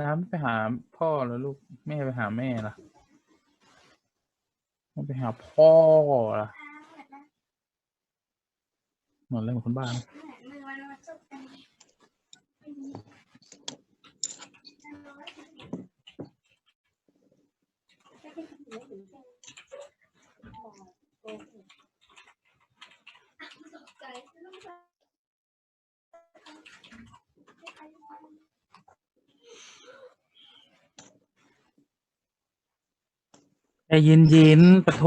น้ำไปหาพ่อแล้วลูกแม่ไปหาแม่ล่ะไม่ไปหาพ่อล่ะเหมือนอะไรเหมือนคนบ้านะ มือมันมาจุกกัน ใจเย็นเย็นๆปะโถ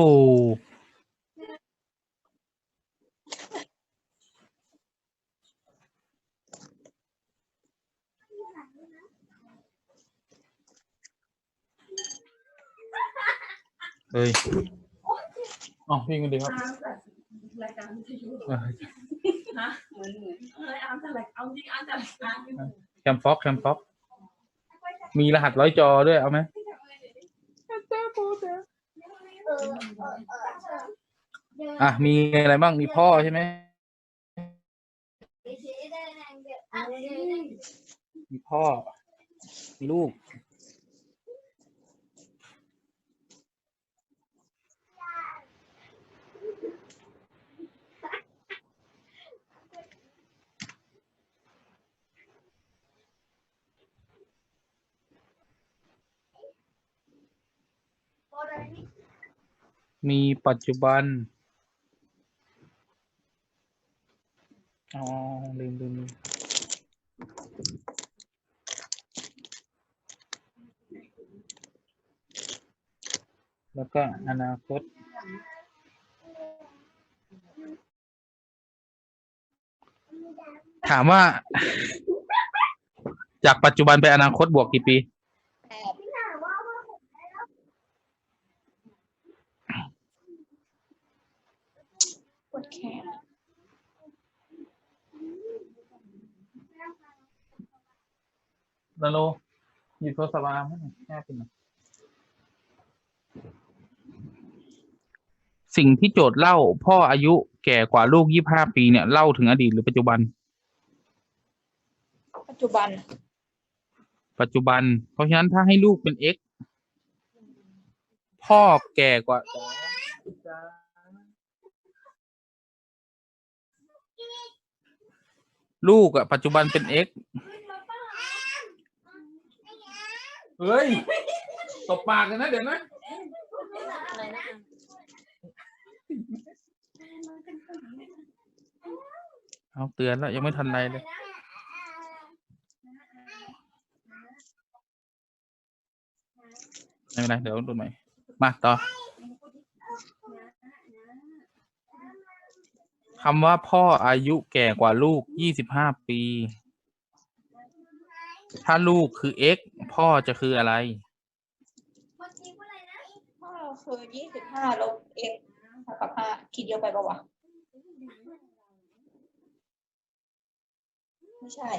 เฮ้ยอ๋อพี่กันดีครับอาร์มจากรายการวิทยุเออฮะเหมือนเหมือนเอออาร์มจากรายเอาจริงอาร์มจากรายการวิทยุแคมฟ็อกแคมฟ็อกมีรหัสร้อยจอด้วยเอาไหม เออเออเอออะมีอะไรบ้างมีพ่อใช่ไหมมีพ่อ มีลูก มีปัจจุบัน อ๋อ ลืมลืมลืมแล้วก็อนาคต ถามว่า จากปัจจุบันไปอนาคตบวกกี่ปี วดแขนนาโลหยิบโทรศัพท์มาให้หน่อยแม่เป็นหน่อยสิ่งที่โจทย์เล่า พ่ออายุแก่กว่าลูกยี่ห้าปีเนี่ยเล่าถึงอดีตหรือปัจจุบัน ปัจจุบัน ปัจจุบัน เพราะฉะนั้นถ้าให้ลูกเป็น x พ่อแก่กว่า ลูกอะปัจจุบันเป็น x เฮ้ยตบปากกันนะเดี๋ยวนะอะไรนะเอาเตือนแล้ว ยังไม่ทันไรเลย ไม่เป็นไรเดี๋ยวดูใหม่ มาต่อ คำว่าพ่ออายุแก่กว่าลูกยี่สิบห้าปี ถ้าลูกคือ x พ่อจะคืออะไร พ่อคือยี่สิบห้าลบเอ็กเท่ากับห้าคิดเยอะไปปะวะ ไม่ใช่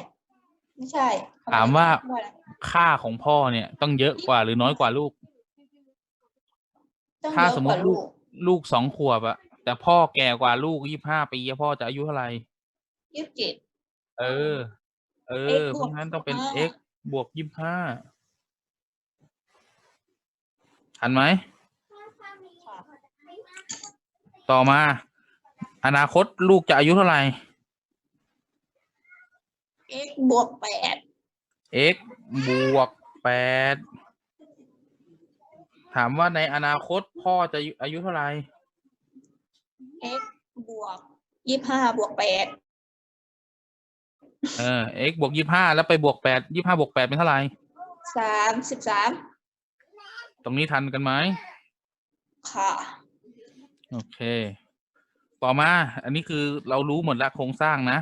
ไม่ใช่ถามว่าว่าอะไรค่าของพ่อเนี่ยต้องเยอะกว่าหรือน้อยกว่าลูก ต้องถ้าเยอะสมมกติว่าลูลูกก ลูกสองขวบอะ แต่พ่อแก่กว่าลูกยี่ห้าปีพ่อจะอายุเท่าไหร่ยี่สิบเจ็ดเออ เอ x อเพราะงั้นต้องเป็นบวก x บวกยี่ห้าทันไหม ต่อมา อนาคตลูกจะอายุเท่าไหร่เอ็กบวกแปด x บวกแปด ถามว่าในอนาคตพ่อจะอายุเท่าไหร่ เอ็กบวกยี่ห้าบวกแปดเออ x บวกยี่ห้าแล้วไปบวกแปดยี่ห้าบวกแปดเป็นเท่าไหร่สามสิบสามตรงนี้ทันกันไหมค่ะ โอเค ต่อมา อันนี้คือเรารู้หมดแล้วโครงสร้างนะ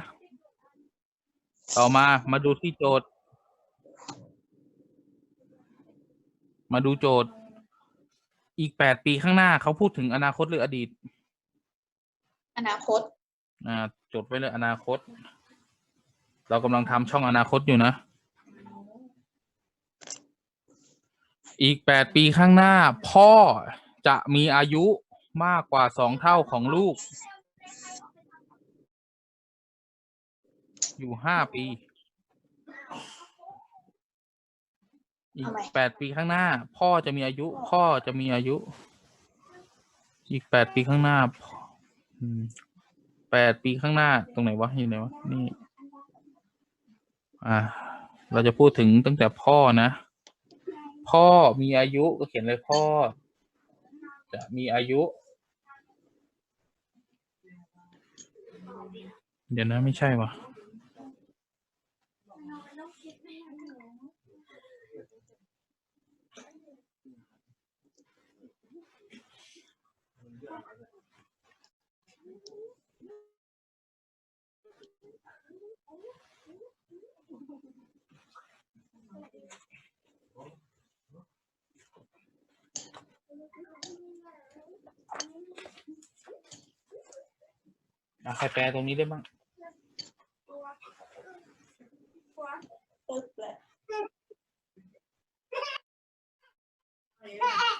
ต่อมามาดูที่โจทย์ มาดูโจทย์ อีกแปดปีข้างหน้าเขาพูดถึงอนาคตหรืออดีต อนาคต อ่าจดไว้เลยอนาคต เรากำลังทำช่องอนาคตอยู่นะ อีกแปดปีข้างหน้า พ่อจะมีอายุมากกว่าสองเท่าของลูก อยู่ห้าปี อีกเอาใหม่แปดปีข้างหน้า พ่อจะมีอายุ พ่อจะมีอายุ อีกแปดปีข้างหน้าพ่ อืมแปดปีข้างหน้าตรงไหนวะอยู่ไหนวะนี่ อ่า เราจะพูดถึงตั้งแต่พ่อนะ พ่อมีอายุก็เขียนเลยพ่อ จะมีอายุ เดี๋ยวนะไม่ใช่วะ อะใครแปลตรงนี้ได้บ้างปึ๊บเลยแปลกมา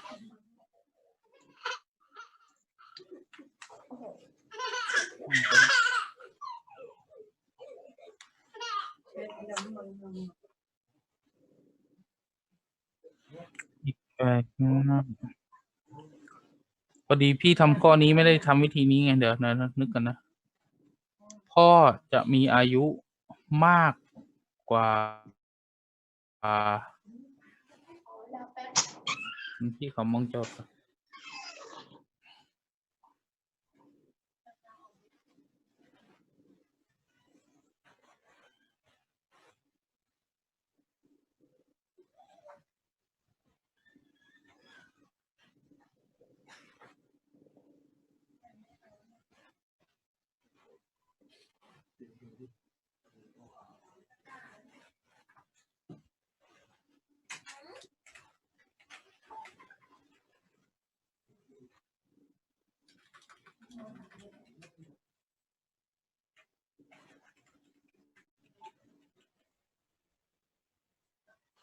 ก พอดีพี่ทำข้อนี้ไม่ได้ทำวิธีนี้ไงเดี๋ยวนะนึกกันนะ พ่อจะมีอายุมากกว่าอ่าพี่เขามองจบ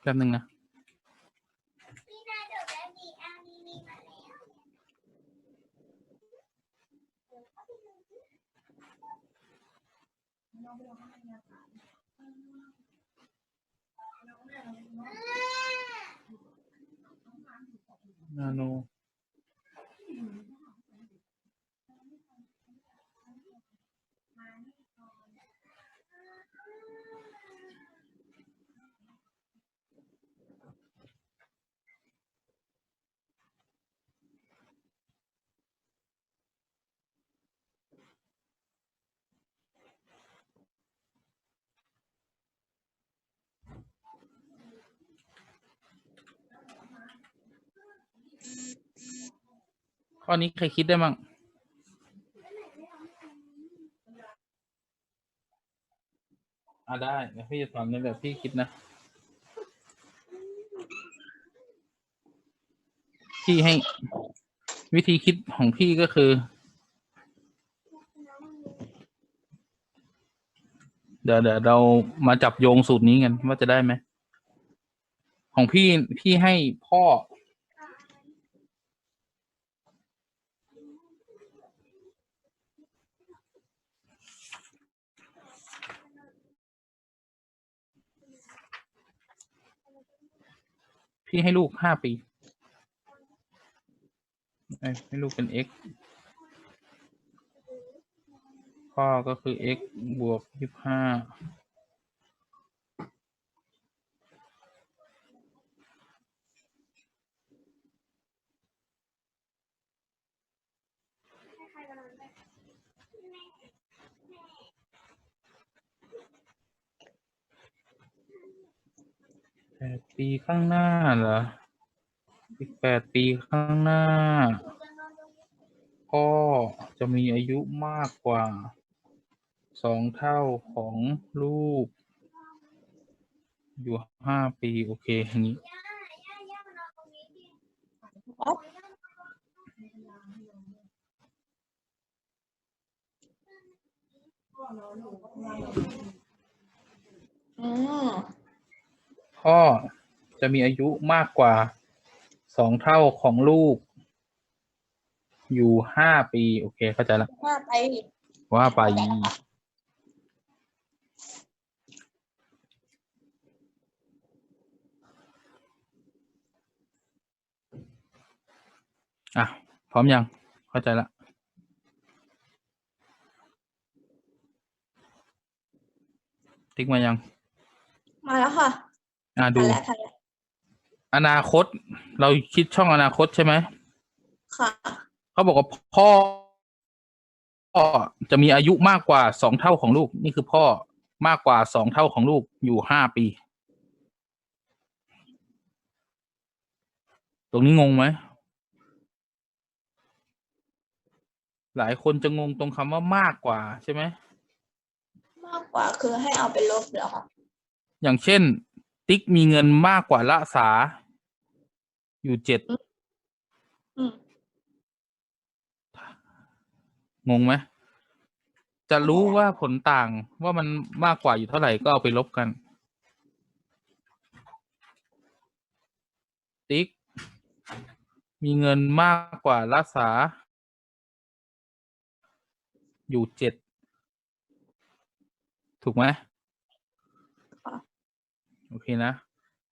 แป๊บนึงนะนาโน ข้อนี้ใครคิดได้มั่งอ่าได้เดี๋ยวพี่จะสอนในแบบพี่คิดนะ พี่ให้วิธีคิดของพี่ก็คือ เดี๋ยวเดี๋ยวเรามาจับโยงสูตรนี้กันว่าจะได้ไหม ของพี่พี่ให้พ่อ พี่ให้ลูกห้าปีให้ลูกเป็น x พ่อก็คือ x บวกยี่สิบห้า แปดปีข้างหน้าเหรออีกแปดปีข้างหน้าพ่อจะมีอายุมากกว่าสองเท่าของลูก อยู่ห้าปีโอเคอย่างนี้อืม พ่อจะมีอายุมากกว่าสองเท่าของลูก อยู่ห้าปี โอเค เข้าใจและว่าไปว่าไป อะ พร้อมยัง เข้าใจละติ๊กมายัง มาแล้วค่ะ อ่าทัดูนแล้วทันแล้วอนาคต เราคิดช่องอนาคตใช่ไหมค่ะ เขาบอกว่าพ่อ พ่อจะมีอายุมากกว่าสองเท่าของลูก นี่คือพ่อมากกว่าสองเท่าของลูกอยู่ห้าปี ตรงนี้งงไหม หลายคนจะงงตรงคำว่ามากกว่าใช่ไหม มากกว่าคือให้เอาไปลบเหรอคะอย่างเช่น ติ๊กมีเงินมากกว่าละสา อยู่เจ็ดอืมงงไหมจะรู้ว่าผลต่างว่ามันมากกว่าอยู่เท่าไหร่ก็เอาไปลบกัน ติ๊ก มีเงินมากกว่าละสาอยู่เจ็ด ถูกไหมค่ะ โอเคนะ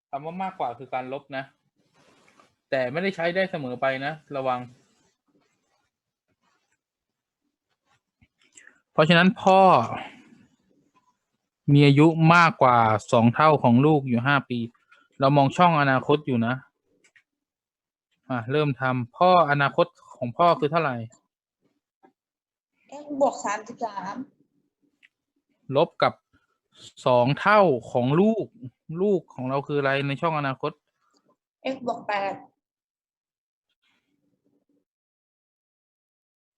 คำว่ามากกว่าคือการลบนะ แต่ไม่ได้ใช้ได้เสมอไปนะ ระวัง เพราะฉะนั้นพ่อ มีอายุมากกว่าสองเท่าของลูกอยู่ห้าปี เรามองช่องอนาคตอยู่นะอะเริ่มทำพ่ออนาคตของพ่อคือเท่าไหร่ x บวกสามสิบสามลบกับสองเท่าของลูก ลูกของเราคืออะไรในช่องอนาคต x บวกแปด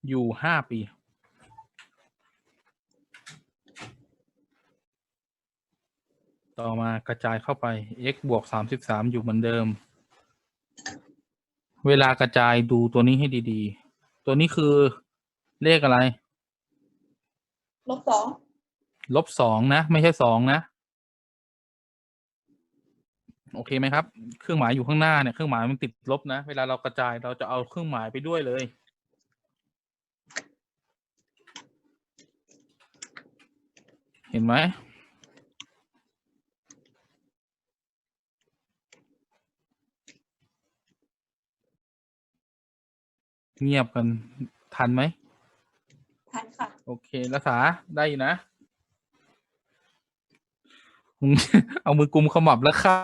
อยู่ห้าปี ต่อมากระจายเข้าไป x บวกสามสิบสามอยู่เหมือนเดิม เวลากระจายดูตัวนี้ให้ดีๆ ตัวนี้คือเลขอะไร ลบสอง ลบสองนะ ไม่ใช่สองนะ โอเคไหมครับ เครื่องหมายอยู่ข้างหน้าเนี่ยเครื่องหมายมันติดลบนะ เวลาเรากระจายเราจะเอาเครื่องหมายไปด้วยเลย เห็นไหมเงียบกันทันไหมทันค่ะ โอเครักษาได้อยู่นะ เอามือกุมขมับแล้วค่ะ